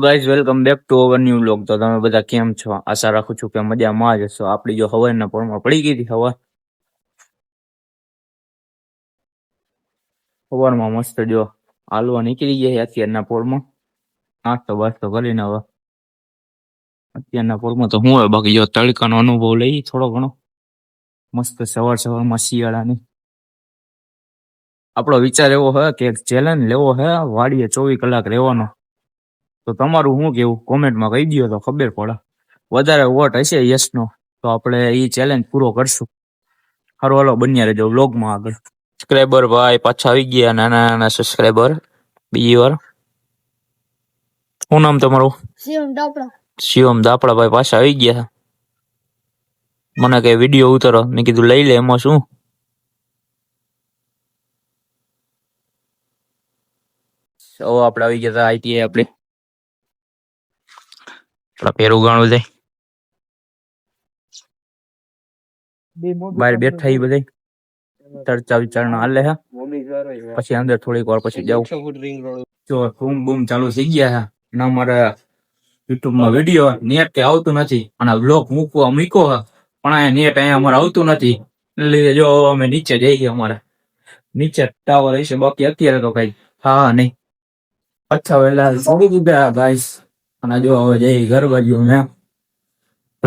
Guys welcome back to our new blog તો તમે બધા કેમ છો? આશા રાખું છું કે મજામાં જ હશો. આપણી જો હવાના પોળમાં પડી ગઈ હતી હવા. સવારમાં મસ્ત જો હાલવા નીકળી ગયા અત્યારના પોળમાં નાસ્તો બાસ્તો કરીને હવે અત્યારના પોળમાં તો હું બાકી જો તડકાનો અનુભવ લઈ થોડો ઘણો. મસ્ત સવાર સવારમાં શિયાળાની. આપણો વિચાર એવો હે કે ચેલેન્જ લેવો હે, વાડીએ ચોવીસ કલાક રહેવાનો. તો તમારું શું કેવું? કોમેન્ટમાં કહી દો તો ખબર પડે. વધારે વોટ હશે યસ નો તો આપણે એ ચેલેન્જ પૂરો કરશું. સારું હાલો બન્યા રહેજો વ્લોગમાં આગળ. સબસ્ક્રાઈબર ભાઈ પાછા આવી ગયા નાના નાના સબસ્ક્રાઈબર બીજી વાર. શું નામ તમારું? શિવમ દાપડા શિવમ દાપડા ભાઈ પાછા આવી ગયા. મને કઈ વીડિયો ઉતારો. મેં કીધું લઈ લે એમાં શું? ઓ આપણે આવી ગયા આઈટીઆઈ આપણે. આપણા પેરું ગણું જાય બહાર બેઠા ઈ બધા ચર્ચા વિચારણા હાલે હા. પછી અંદર થોડીક વાર પછી જાઉં. જો બૂમ બૂમ ચાલુ થઈ ગયા હે. અને અમારે યુટ્યુબમાં વીડિયો નેટ કે આવતું નથી. અને બ્લોગ મૂકવા મૂક્યો હે. પણ અહીંયા નેટ અહીંયા અમારે આવતું નથી. એટલે લીધે જો અમે નીચે જઈ ગયા અમારે. નીચે ટાવર હશે. બાકી અત્યારે તો કઈ હા નહીં. અચ્છા વેલા છોડી દીધા ગાઈસ અને જો હવે જઈ ઘર બાજુ મેં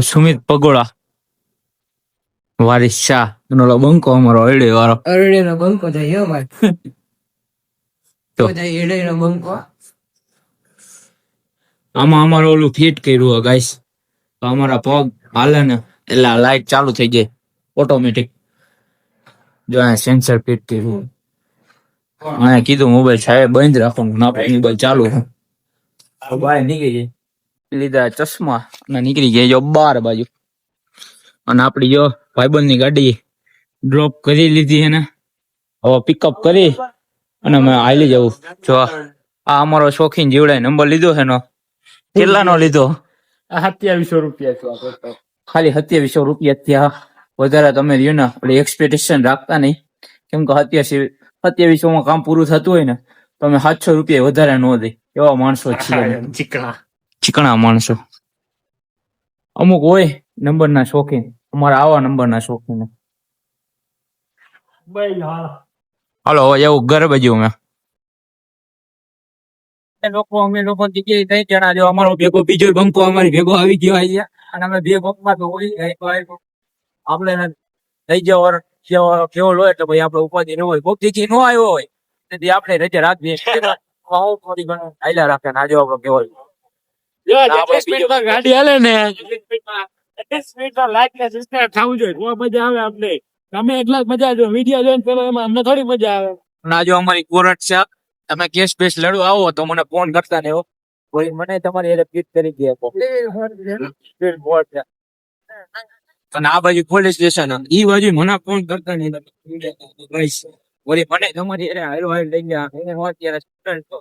સુમિત પગોળા. વારિસ શાહ. એનો બંકો અમારો અરડે વાળો અરડે નો બંકો જાય હો ભાઈ તો. જાય એડે નો બંકો. આમાં અમારો ઓલું ફિટ કર્યું હોય ગાઈસ તો અમારા પગ હાલે ને એટલે લાઈટ ચાલુ થઈ જાય. ઓટોમેટિક જો અહીંયા સેન્સર ફિટ કર્યું. હોય અહીંયા કીધું મોબાઈલ સાહેબ બંધ રાખવાનું ના મોબાઈલ ચાલુ છે. બહાર નીકળી જાય લીધા ચશ્મા અને નીકળી ગયા જો બાર બાજુ. અને આપડી જો ભાઈબંધની ગાડી ડ્રોપ કરી લીધી એને હવે પિકઅપ કરી અને અમે હાલી જવું. જો આ અમારો શોખીન જીવડાએ નંબર લીધો છે એનો. કેટલાનો લીધો? સત્યાવીસો રૂપિયા છો ખાલી સત્યાવીસો રૂપિયા ત્યાં વધારે તમે રહ્યો ને એટલે એક્સપેક્ટેશન રાખતા નહીં. કેમ કે સત્યાવીસો માં કામ પૂરું થતું હોય ને તમે સાતસો રૂપિયા વધારે ન દે એવા માણસો છીએ ચીકણા ચીકણા. માણસો. અમુક હોય નંબરના શોખીન અમારા આવા નંબરના શોખીન. ભાઈ હા. હાલો હવે જવું ઘર બાજુ અમે લોકો અમે લોકો જગ્યાએ નહીં જણા જો અમારો ભેગો બીજો બંકો અમારી ભેગો આવી ગયો અહીંયા અને અમે બે બંકમાં તો હોય આપણે લઈ જાવ કેવો કેવો લો એટલે ભાઈ આપણે ઉપાધિ ન હોય કોક જગ્યાએ ન આવ્યો હોય તેથી આપણે રજા રાખીએ હું થોડી ઘણું હાલ્યા રાખે ને આજે આપણે કેવો ગાડી હાલે ને સ્પીડમાં લાઈક ને સબસ્ક્રાઇબ થવું જોઈએ તો મજા તમે એટલા જ મજા જો વીડિયો જોઈને પેલો એમાં અમને થોડી મજા આવે. આજે અમારી કોરટ છે તમે કેસ બેસ લડો આવો તો મને ફોન કરતા ને કોઈ મને તમારી ફીટ કરી દે આપો. અને આ બાજુ પોલીસ સ્ટેશન ઈ બાજુ મને ફોન કરતા નહીં વળી મને તમારી હારે હારો હાર લઈ ગયા એને હું અત્યારે સ્ટુડન્ટ તો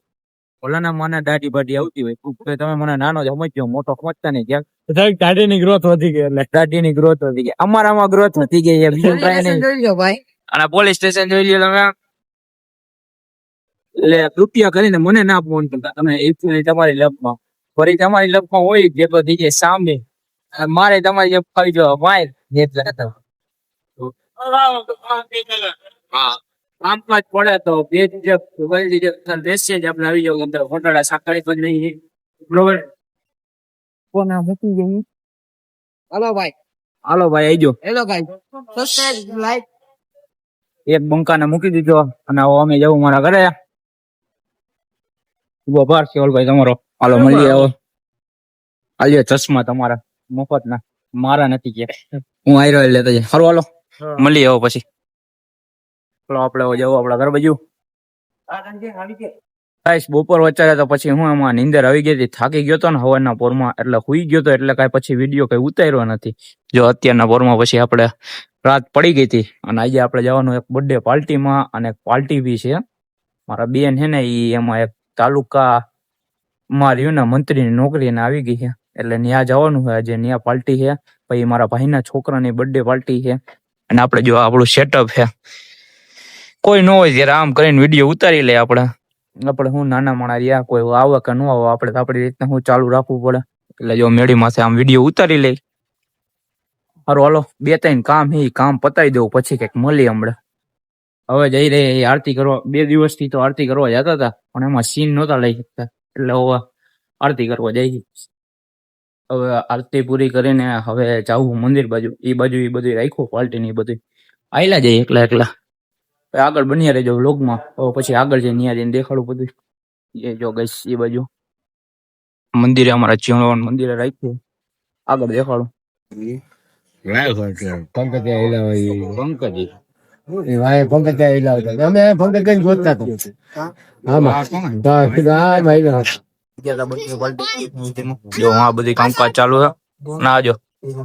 ઓલાના મને દાઢી બાઢી આવતી હોય. કોક તમે મને નાનો જ સમજ્યો મોટો સમજતા નહીં ક્યાંકની ગ્રોથ વધી ગઈ એટલે. દાઢીની ગ્રોથ વધી ગઈ. અમારામાં ગ્રોથ વધી ગઈ છે. બીજું કાંઈ નહીં. જોઈ લો ભાઈ. અને પોલીસ સ્ટેશન જોઈ લો તમે. એટલે રૂપિયા કરીને મને ના ફોન કરતા. તમે એકચ્યુઅલી તમારી લપમાં ફરી તમારી લપમાં હોય જે તો દીજે સામે. મારે તમારી જે ફાવી જો માર હતા. હા આમમાં જ પડે તો બે બેસે જ આપણે આવી જાવ અંદર સાંકળી પણ નહીં. બરોબર? કોના મૂકી જઈએ હલો ભાઈ. હાલો ભાઈ આઈજો હેલો ભાઈ. સબસ્ક્રાઇબ લાઈક એક બંકાને મૂકી દીધો અને હવે અમે જવું મારા ઘરે. ઊભો આભાર છે ભાઈ તમારો. હાલો મળીએ આવો આલ્યો ચશ્મા તમારા. મફત ના મારા નથી કે. હું આયરો એટલે લેતો જાય હાલો હાલો. મળીએ આવો પછી. ચાલો આપણે જવું આપણા ઘર બાજુ. ગાઈસ બપોર વચ્ચે તો પછી હું એમાં નીંદર આવી ગઈ હતી થાકી ગયો તો ને હવાના પોરમાં એટલે હુઈ ગયો તો એટલે કાંઈ પછી વીડિયો કઈ ઉતાર્યો નથી. જો અત્યારના પોરમાં પછી આપણે રાત પડી ગઈ હતી અને આજે આપણે જવાનું એક બર્થડે પાર્ટીમાં અને પાર્ટી બી છે. મારા બેન છે ને એ એમાં એક તાલુકા માં રહ્યું ને મંત્રીની નોકરી એને આવી ગઈ છે. એટલે ત્યાં જવાનું છે આજે ન્યા પાર્ટી છે. પછી મારા ભાઈના છોકરાની બર્થડે પાર્ટી છે. અને આપણે જો આપણું સેટઅપ છે કોઈ ન હોય જયારે આમ કરીને વીડિયો ઉતારી લે આપણે. આપણે હું નાના માણા રહ્યા, કોઈ આવે કે ન આવે, આપણે તો આપણી રીતના હું ચાલુ રાખવું પડે. એટલે જો મેળી માથે આમ વીડિયો ઉતારી લઈ હારું, હાલો, બે ત્રણ કામ હે કામ પતાવી દઉં પછી કંઈક મળી હમણાં. હવે જઈ રહી એ આરતી કરવા, બે દિવસથી તો આરતી કરવા જતા હતા, પણ એમાં સીન નહોતા લઈ શકતા. એટલે હવે આરતી કરવા જઈ હવે આરતી પૂરી કરીને હવે જવું મંદિર બાજુ એ બાજુ એ બધું રાખ્યું પાર્ટી ને એ બધું આયલા જાય એકલા એકલા. આગળ બન્યા રહેજો વ્લોગમાં. ઓ પછી આગળ જઈને ત્યાં જઈને દેખાડું બધું. એ જો ગઈશ એ બાજુ. મંદિરે અમારા ચીણવાનું મંદિરે રાખ્યું. આગળ દેખાડું. પંકજ હિલાવા પંકજ. અમે પંકજ કઈ ગોતતા જો આ બધી કામકાજ ચાલુ છે. ના જો. એક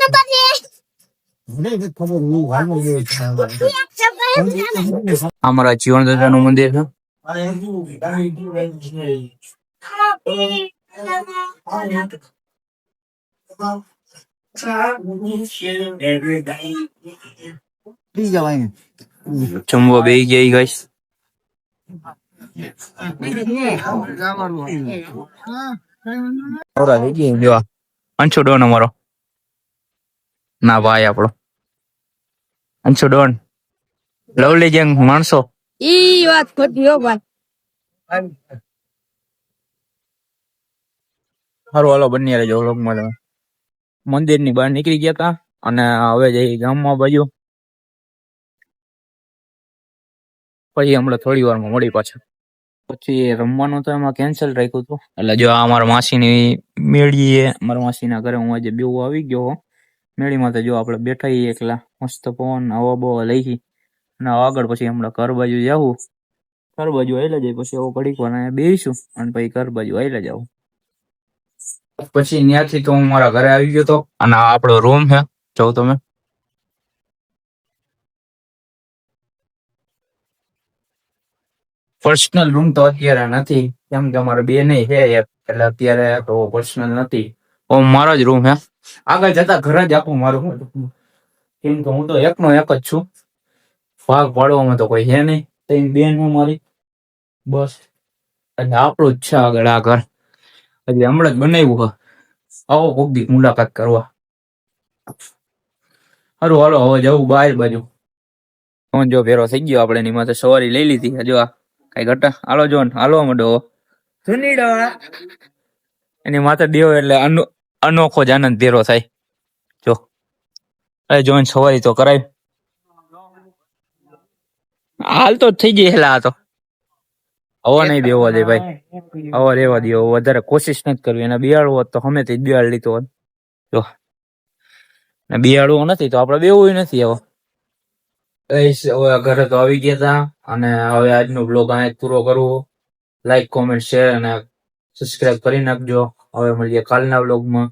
નંબર ને અમારા જીવન દાદાનું મંદિર છે જમવા બે થઈ ગઈ અંશુ ડોન અમારો ના ભાઈ આપણો. અંશુ ડોન? લવલી જેંગ માણસો? ઈ વાત ખોટી હો ભાઈ. સારું હાલો બની રહેજો વ્લોગમાં તમે. મંદિરની બહાર નીકળી ગયા તા અને હવે જઈ ગામમાં બાજુ. પછી હમણાં થોડી વારમાં મળી પાછા. પછી રમવાનું તો એમાં કેન્સલ રાખ્યું હતું. એટલે જો આ મારા માસીની મેળી એ મારા માસીના ઘરે હું આજે બેવું આવી ગયો. હો. મેળીમાં તો જો આપણે બેઠા છીએ એકલા, મસ્ત પવન, હવા બવા લઈ. અને આગળ પછી હમણાં ઘર બાજુ જવું ઘર બાજુ આવેલા જાય, પછી આવો ઘડીક વાર બેસું અને પછી ઘર બાજુ આવેલા જાવ પછી ત્યાંથી તો હું મારા ઘરે આવી ગયો તો, અને આપણો રૂમ છે. જો તમે. પર્સનલ રૂમ તો અત્યારે નથી, કેમ કે અમારે બે નહીં છે એટલે અત્યારે તો પર્સનલ નથી. ઓમ મારો જ રૂમ છે. આગળ જતા ઘર જ આપું મારું. કેમ કે હું તો એકનો એક જ છું. ભાગ પાડવામાં તો કોઈ છે નહીં. તેની બેન મારી. બસ. એટલે આપણું જ છે આગળ આ ઘર. એટલે હમણાં જ બનાવ્યું આવો કોક દી મુલાકાત કરવા. સારું હાલો હવે જવું બહાર બાજુ. ફોન જો ભેરો થઈ ગયો આપણે એની માથે સવારી લઈ લીધી હજુ આ કઈ ઘટા હાલો જો હાલો મંડો એની માથે દેવો એટલે અનો અનોખો જ આનંદ ભેરો થાય. જો અરે જોઈન સવારી તો કરાય. હાલ તો થઈ ગઈ હેલા આ તો. હવા નહીં દેવો દે ભાઈ. હવા રેવા દો વધારે કોશિશ નથી કરવી. અને બિયાળું હોત તો અમે તે બિયાળ લીધો હોત. જો, ને બિયાળું નથી તો આપણે બેવું નથી હવે. હવે ઘરે તો આવી ગયા હતા અને હવે આજનો બ્લોગ અહીંયા પૂરો કરવો લાઈક કોમેન્ટ શેર અને સબસ્ક્રાઇબ કરી નાખજો. હવે મળીએ કાલના બ્લોગમાં